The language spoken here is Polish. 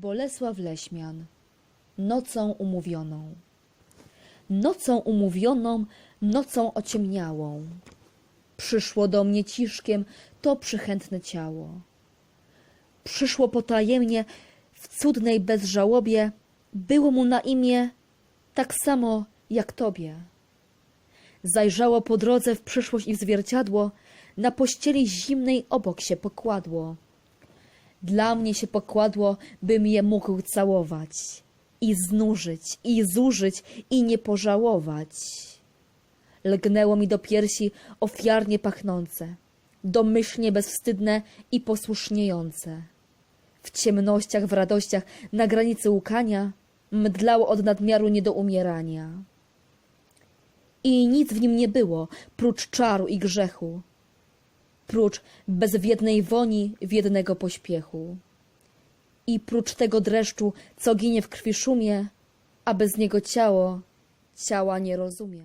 Bolesław Leśmian. Nocą umówioną. Nocą umówioną, nocą ociemniałą. Przyszło do mnie ciszkiem to przychętne ciało. Przyszło potajemnie w cudnej bezżałobie Było mu na imię tak samo jak tobie. Zajrzało po drodze w przyszłość i w zwierciadło Na pościeli zimnej obok się pokładło dla mnie się pokładło, bym je mógł całować i znużyć, i zużyć, i nie pożałować. Lgnęło mi do piersi ofiarnie pachnące, domyślnie bezwstydne i posłuszniejące. W ciemnościach, w radościach, na granicy łukania, mdlało od nadmiaru nie do umierania. I nic w nim nie było, prócz czaru i grzechu, prócz bezwiednej woni wiednego pośpiechu. I prócz tego dreszczu, co ginie w krwi szumie, a bez niego ciało ciała nie rozumie.